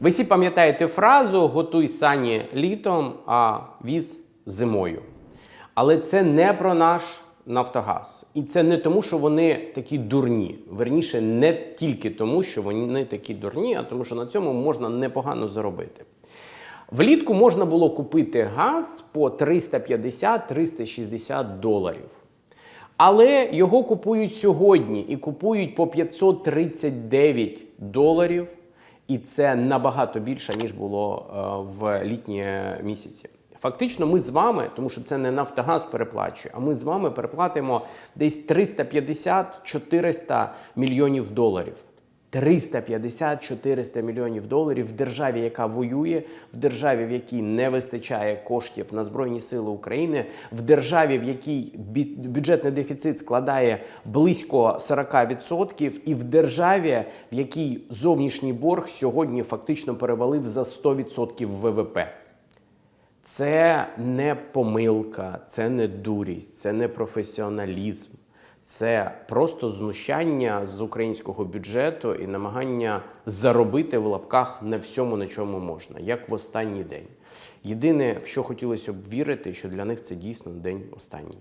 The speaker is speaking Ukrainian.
Ви всі пам'ятаєте фразу Готуй сані літом, а віз зимою. Але це не про наш Нафтогаз. І це не тому, що вони такі дурні. Верніше, не тільки тому, що вони такі дурні, а тому, що на цьому можна непогано заробити. Влітку можна було купити газ по 350-360 доларів. Але його купують сьогодні і купують по 539 доларів. І це набагато більше, ніж було е, в літні місяці. Фактично, ми з вами, тому що це не Нафтогаз переплачує, а ми з вами переплатимо десь 350-400 мільйонів доларів. 350-400 мільйонів доларів в державі, яка воює, в державі, в якій не вистачає коштів на Збройні Сили України, в державі, в якій бюджетний дефіцит складає близько 40%, і в державі, в якій зовнішній борг сьогодні фактично перевалив за 100% ВВП. Це не помилка, це не дурість, це не професіоналізм. Це просто знущання з українського бюджету і намагання заробити в лапках на всьому, на чому можна, як в останній день. Єдине, в що хотілося б вірити, що для них це дійсно день останній.